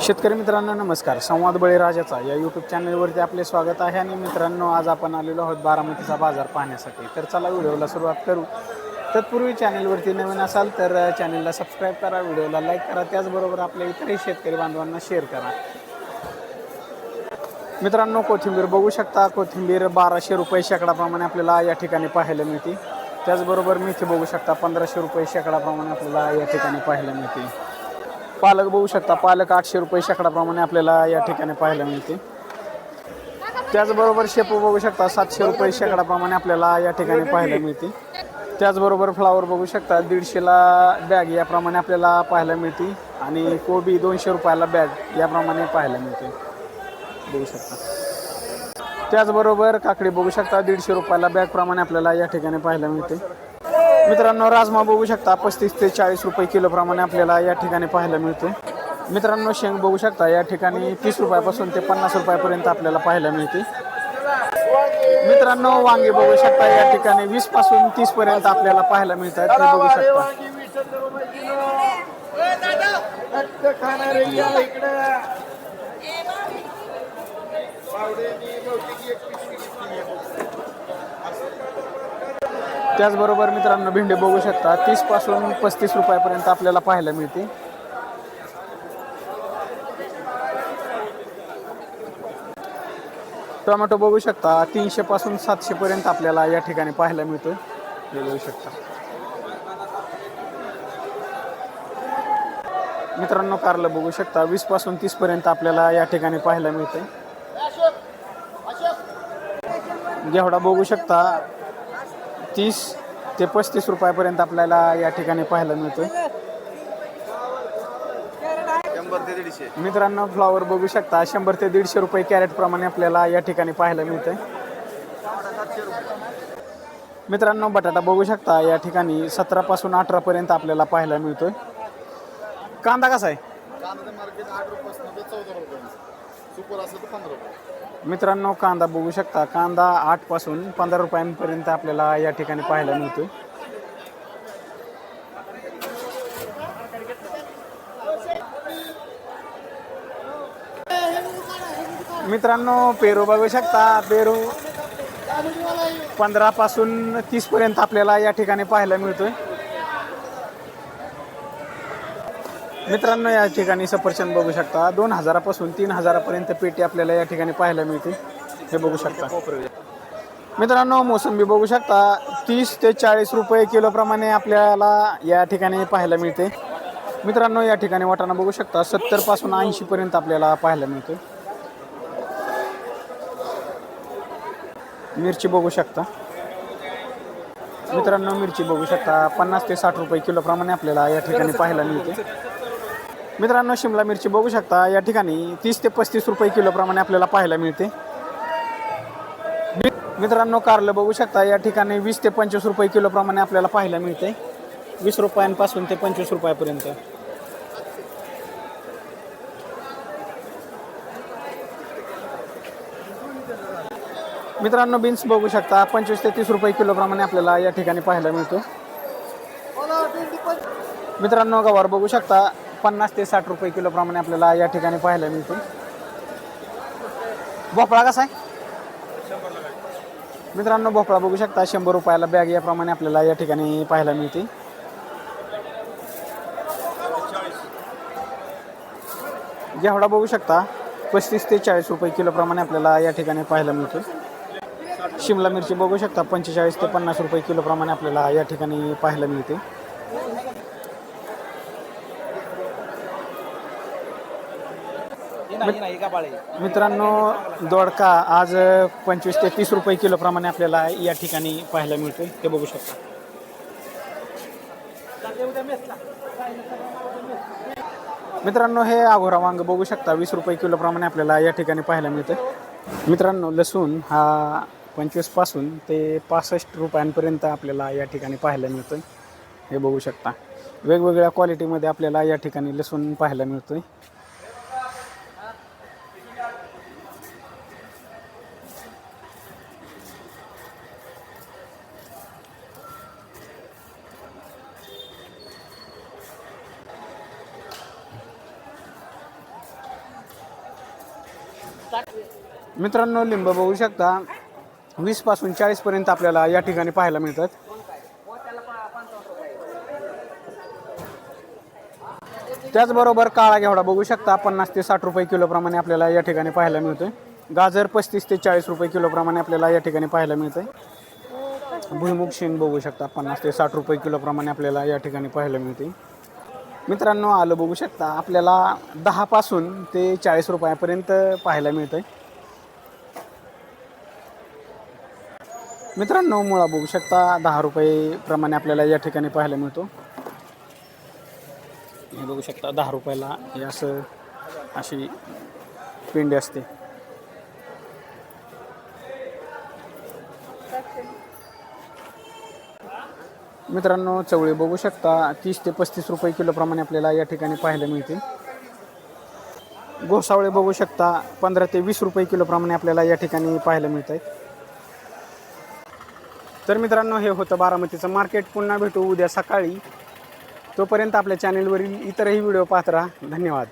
शेतकरी मित्रांनो नमस्कार. संवाद बळीराजाचा या यूट्यूब चॅनलवरती आपले स्वागत आहे. आणि मित्रांनो आज आपण आलेलो आहोत बारामतीचा बाजार पाहण्यासाठी. तर चला व्हिडिओला सुरुवात करू. तत्पूर्वी चॅनलवरती नवीन असाल तर चॅनलला सबस्क्राईब करा व्हिडिओला लाईक करा. त्याचबरोबर आपल्या इतरही शेतकरी बांधवांना शेअर करा. मित्रांनो कोथिंबीर बघू शकता. कोथिंबीर बाराशे रुपये शेकडाप्रमाणे आपल्याला या ठिकाणी पाहायला मिळते. त्याचबरोबर मेथी बघू शकता. पंधराशे रुपये शेकडाप्रमाणे आपल्याला या ठिकाणी पाहायला मिळते. पालक बघू शकता. पालक आठशे रुपये शेकडाप्रमाणे आपल्याला या ठिकाणी पाहायला मिळते. त्याचबरोबर शेपू बघू शकता. सातशे रुपये शेकडाप्रमाणे आपल्याला या ठिकाणी पाहायला मिळते. त्याचबरोबर फ्लावर बघू शकता. दीडशेला बॅग याप्रमाणे आपल्याला पाहायला मिळते. आणि कोबी दोनशे रुपयाला बॅग याप्रमाणे पाहायला मिळते. बघू शकता. त्याचबरोबर काकडी बघू शकता. दीडशे रुपयाला बॅग प्रमाणे आपल्याला या ठिकाणी पाहायला मिळते. मित्रांनो राजमा बघू शकता पस्तीस ते चाळीस रुपये किलो प्रमाणे आपल्याला या ठिकाणी पाहायला मिळते मित्रांनो शेंग बघू शकता या ठिकाणी तीस रुपयापासून ते पन्नास रुपयापर्यंत आपल्याला पाहायला मिळते मित्रांनो वांगे बघू शकता या ठिकाणी वीसपासून तीस पर्यंत आपल्याला पाहायला मिळतात ते बघू शकता. त्याचबरोबर मित्रांनो भेंडे बघू शकता. तीसपासून पस्तीस रुपयापर्यंत आपल्याला पाहायला मिळते. टोमॅटो बघू शकता. तीनशेपासून सातशेपर्यंत आपल्याला या ठिकाणी पाहायला मिळतो हे बघू शकता. मित्रांनो कारलं बघू शकता. वीसपासून तीसपर्यंत आपल्याला या ठिकाणी पाहायला मिळते घेवडा बघू शकता. तीस ते पस्तीस रुपयापर्यंत आपल्याला या ठिकाणी पाहायला मिळतोय. शंभर ते दीडशे. मित्रांनो फ्लॉवर बघू शकता. शंभर ते दीडशे रुपये कॅरेट प्रमाणे आपल्याला या ठिकाणी पाहायला मिळतंय. मित्रांनो बटाटा बघू शकता. या ठिकाणी सतरा पासून अठरा पर्यंत आपल्याला पाहायला मिळतोय. कांदा कसा आहे? मित्रांनो कांदा बघू शकता. कांदा आठपासून पंधरा रुपयांपर्यंत आपल्याला या ठिकाणी पाहायला मिळतो मित्रांनो पेरू बघू शकता. पेरू पंधरापासून तीसपर्यंत आपल्याला या ठिकाणी पाहायला मिळतोय. मित्रांनो या ठिकाणी सफरचंद बघू शकता. दोन हजारापासून तीन हजारापर्यंत पेटी आपल्याला या ठिकाणी पाहायला मिळते हे बघू शकता. मित्रांनो मोसंबी बघू शकता. तीस ते चाळीस रुपये किलोप्रमाणे आपल्याला या ठिकाणी पाहायला मिळते. मित्रांनो या ठिकाणी वाटाणा बघू शकता. सत्तरपासून ऐंशीपर्यंत आपल्याला पाहायला मिळते. मिरची बघू शकता. मित्रांनो मिरची बघू शकता. पन्नास ते साठ रुपये किलोप्रमाणे आपल्याला या ठिकाणी पाहायला मिळते. मित्रांनो शिमला मिरची बघू शकता. या ठिकाणी तीस ते पस्तीस रुपये किलोप्रमाणे आपल्याला पाहायला मिळते. मि- मित्रांनो कारलं बघू शकता. या ठिकाणी वीस ते पंचवीस रुपये किलोप्रमाणे आपल्याला पाहायला मिळते. वीस रुपयांपासून ते पंचवीस रुपयापर्यंत. मित्रांनो बीन्स बघू शकता. पंचवीस ते तीस रुपये किलोप्रमाणे आपल्याला या ठिकाणी पाहायला मिळतो. मित्रांनो गवार बघू शकता. पन्नास ते साठ रुपये किलोप्रमाणे आपल्याला या ठिकाणी पाहायला मिळतो. भोपळा कसा आहे? मित्रांनो भोपळा बघू शकता. शंभर रुपयाला बॅग याप्रमाणे आपल्याला या ठिकाणी पाहायला मिळते. घेवडा बघू शकता पस्तीस ते चाळीस रुपये किलोप्रमाणे आपल्याला या ठिकाणी पाहायला मिळतो. शिमला मिरची बघू शकता पंचेचाळीस ते पन्नास रुपये किलोप्रमाणे आपल्याला या ठिकाणी पाहायला मिळते. मित्रांनो दोडका आज पंचवीस ते तीस रुपये किलोप्रमाणे आपल्याला या ठिकाणी पाहायला मिळतोय. ते बघू शकता. मित्रांनो हे आघोरा वांग बघू शकता. वीस रुपये किलोप्रमाणे आपल्याला या ठिकाणी पाहायला मिळतं मित्रांनो लसूण हा पंचवीसपासून ते पासष्ट रुपयांपर्यंत आपल्याला या ठिकाणी पाहायला मिळतोय. हे बघू शकता. वेगवेगळ्या क्वालिटीमध्ये आपल्याला या ठिकाणी लसूण पाहायला मिळतोय. मित्रांनो लिंब बघू शकता. वीसपासून चाळीस पर्यंत आपल्याला या ठिकाणी पाहायला मिळतात. त्याचबरोबर काळा घेवडा बघू शकता. पन्नास ते साठ रुपये किलोप्रमाणे आपल्याला या ठिकाणी पाहायला मिळतोय. गाजर पस्तीस ते चाळीस रुपये किलोप्रमाणे आपल्याला या ठिकाणी पाहायला मिळतंय. भुईमुग शेंग बघू शकता. पन्नास ते साठ रुपये किलोप्रमाणे आपल्याला या ठिकाणी पाहायला मिळते मित्रांनो आलं बघू शकता. आपल्याला दहापासून ते चाळीस रुपयापर्यंत पाहायला मिळतंय. मित्रांनो मुळा बघू शकता दहा रुपये प्रमाणे आपल्याला या ठिकाणी पाहायला मिळतो. हे बघू शकता दहा रुपयाला हे असं अशी पिंडी असते. मित्रांनो चवळी बघू शकता. तीस ते पस्तीस रुपये किलोप्रमाणे आपल्याला या ठिकाणी पाहायला मिळते गोसावळे बघू शकता. पंधरा ते वीस रुपये किलोप्रमाणे आपल्याला या ठिकाणी पाहायला मिळत आहेत तर मित्रांनो हे होतं बारामतीचं मार्केट. पुन्हा भेटू उद्या सकाळी. तोपर्यंत आपल्या चॅनेलवरील इतरही व्हिडिओ पाहत राहा. धन्यवाद.